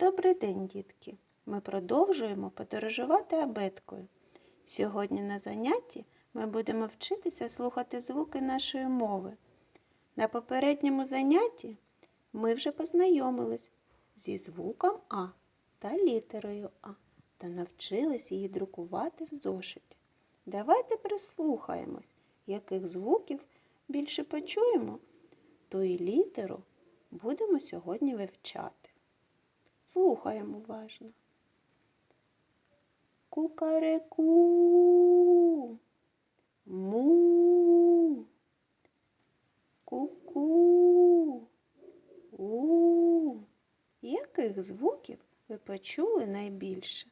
Добрий день, дітки! Ми продовжуємо подорожувати абеткою. Сьогодні на занятті ми будемо вчитися слухати звуки нашої мови. На попередньому занятті ми вже познайомились зі звуком А та літерою А та навчились її друкувати в зошиті. Давайте прислухаємось, яких звуків більше почуємо, то і літеру будемо сьогодні вивчати. Слухаємо уважно. Кукареку. Му. Ку-ку. У. Яких звуків ви почули найбільше?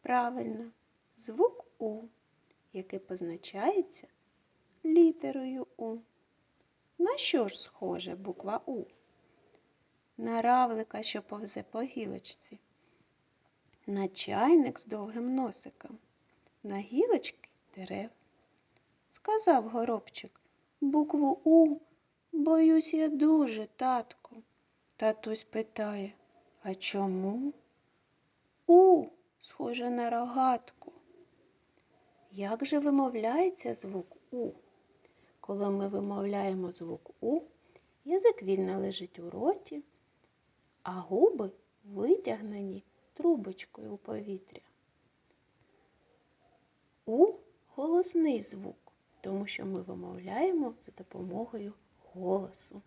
Правильно, звук У, який позначається літерою У. На що ж схоже буква У? На равлика, що повзе по гілочці, на чайник з довгим носиком, на гілочки дерев. Сказав горобчик, букву У боюсь я дуже, татку. Татусь питає, а чому? У схоже на рогатку. Як же вимовляється звук У? Коли ми вимовляємо звук У, язик вільно лежить у роті, а губи витягнені трубочкою у повітря. У голосний звук, тому що ми вимовляємо за допомогою голосу.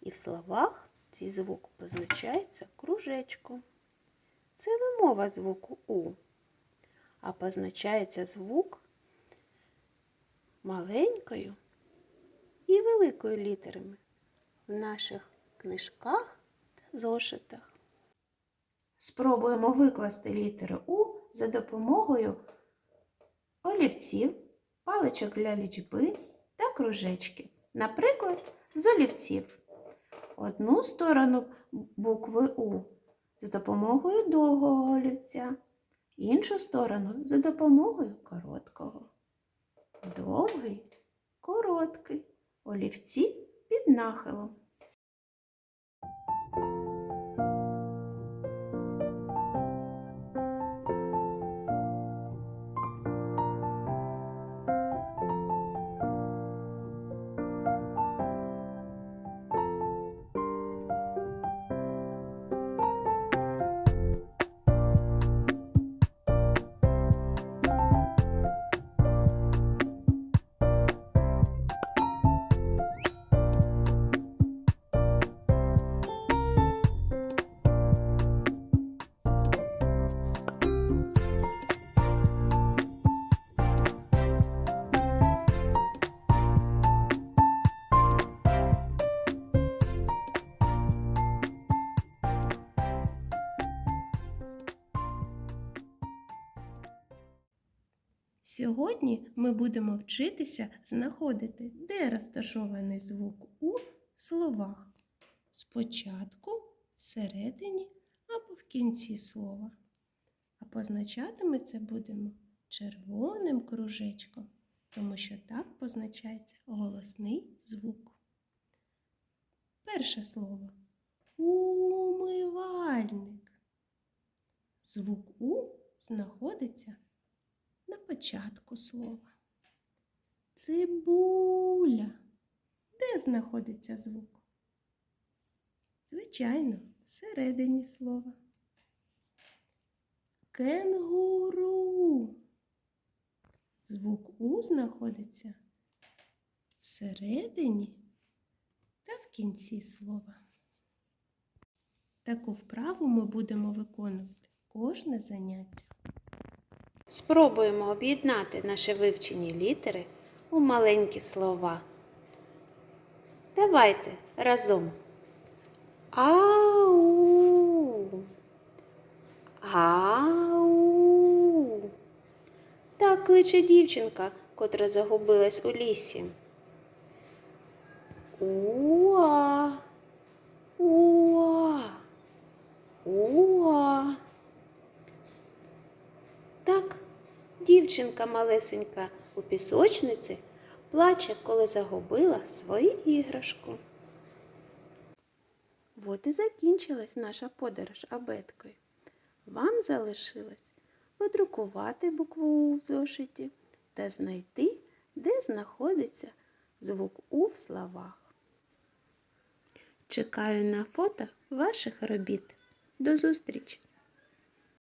І в словах цей звук позначається кружечком. Це вимова звуку У, а позначається звук маленькою і великою літерами в наших книжках зошитах. Спробуємо викласти літери У за допомогою олівців, паличок для лічби та кружечків. Наприклад, з олівців. Одну сторону букви У за допомогою довгого олівця, іншу сторону за допомогою короткого. Довгий, короткий, олівці під нахилом. Сьогодні ми будемо вчитися знаходити, де розташований звук У в словах. Спочатку, всередині або в кінці слова. А позначати ми це будемо червоним кружечком, тому що так позначається голосний звук. Перше слово умивальник. Звук У знаходиться на початку слова. Цибуля. Де знаходиться звук? Звичайно, всередині слова. Кенгуру. Звук У знаходиться всередині та в кінці слова. Таку вправу ми будемо виконувати кожне заняття. Спробуємо об'єднати наші вивчені літери у маленькі слова. Давайте разом. Ау. Ау. Так кличе дівчинка, котра загубилась у лісі. Уа. Уа. Уа. Так, дівчинка малесенька у пісочниці плаче, коли загубила свою іграшку. От і закінчилась наша подорож абеткою. Вам залишилось подрукувати букву У в зошиті та знайти, де знаходиться звук У в словах. Чекаю на фото ваших робіт. До зустрічі!